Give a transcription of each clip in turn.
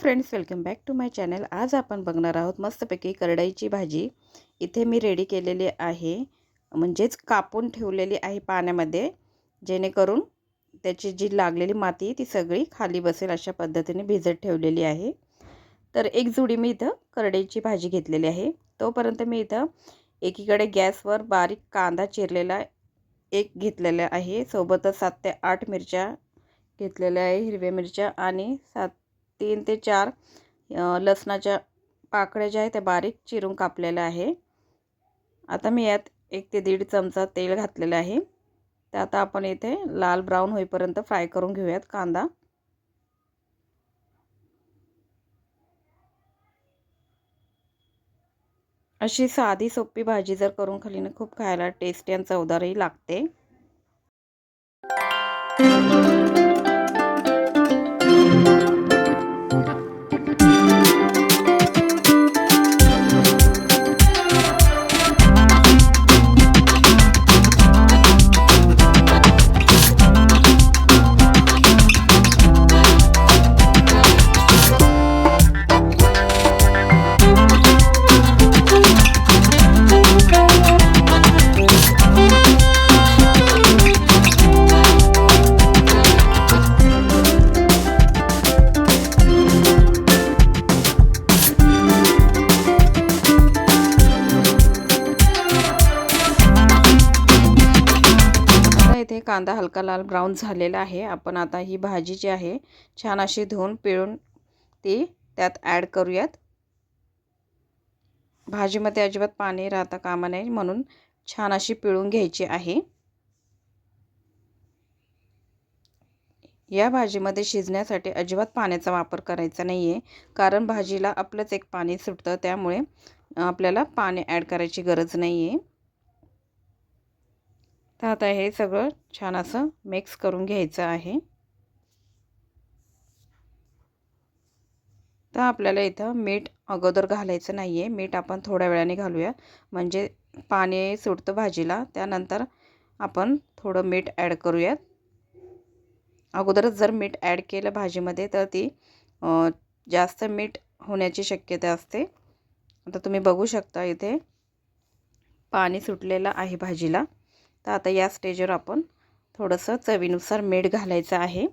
Friends welcome back to my channel आज आपण बघणार आहोत मस्तपैकी करडईची भाजी. इथे मी रेडी केलेली आहे. म्हणजेच कापून ठेवलेली आहे पाण्यामध्ये. जेणेकरून त्याची जी लागलेली माती ती सगळी खाली बसेल अशा पद्धतीने भिजत ठेवलेली आहे. तर एक जुडी मी इथं करडईची भाजी घेतलेली आहे. तोपर्यंत मी इथं एकीकडे गॅसवर बारीक कांदा चिरलेला एक घेतलेला आहे. सोबतच सात ते आठ मिरच्या घेतलेल्या आहे हिरव्या मिरच्या आणि सात तीन ते चार लसणाच्या पाकळ्या ज्या आहेत त्या बारीक चिरून कापलेल्या आहे. आता मी यात एक ते दीड चमचा तेल घातलेलं आहे. ते आता आपण इथे लाल ब्राऊन होईपर्यंत फ्राय करून घेऊयात कांदा. अशी साधी सोपी भाजी जर करून खाली ना खूप खायला टेस्टी आणि चवदारही लागते. इथे कांदा हलका लाल ब्राऊन झालेला आहे. आपण आता ही भाजी जी आहे छान अशी धुवून पिळून ती त्यात ॲड करूयात. भाजीमध्ये अजिबात पाणी राहता कामा नये म्हणून छान अशी पिळून घ्यायची आहे. या भाजीमध्ये शिजण्यासाठी अजिबात पाण्याचा वापर करायचा नाही आहे कारण भाजीला आपलंच एक पाणी सुटतं त्यामुळे आपल्याला पाणी ॲड करायची गरज नाही आहे तर आता हे सगळं छान असं मिक्स करून घ्यायचं आहे. तर आपल्याला इथं मीठ अगोदर घालायचं नाही आहे मीठ आपण थोड्या वेळाने घालूया. म्हणजे पाणी सुटतं भाजीला त्यानंतर आपण थोडं मीठ ॲड करूयात. अगोदरच जर मीठ ॲड केलं भाजीमध्ये तर ती जास्त मीठ होण्याची शक्यता असते. आता तुम्ही बघू शकता इथे पाणी सुटलेलं आहे भाजीला. तर आता या स्टेजवर आपण थोडंसं चवीनुसार मीठ घालायचं आहे.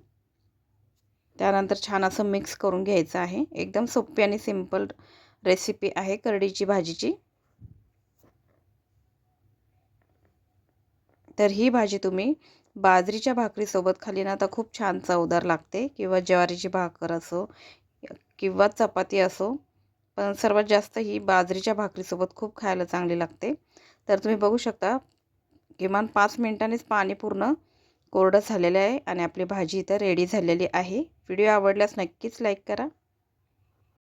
त्यानंतर छान असं मिक्स करून घ्यायचं आहे. एकदम सोपी आणि सिंपल रेसिपी आहे करडीची भाजीची. तर ही भाजी तुम्ही बाजरीच्या भाकरीसोबत खाली ना तर खूप छान चवदार लागते किंवा ज्वारीची भाकर असो किंवा चपाती असो. पण सर्वात जास्त ही बाजरीच्या भाकरीसोबत खूप खायला चांगली लागते. तर तुम्ही बघू शकता किमान पाच मिनिटांनीच पाणी पूर्ण कोरडं झालेलं आहे आणि आपली भाजी इथं रेडी झालेली आहे. व्हिडिओ आवडल्यास नक्कीच लाईक करा.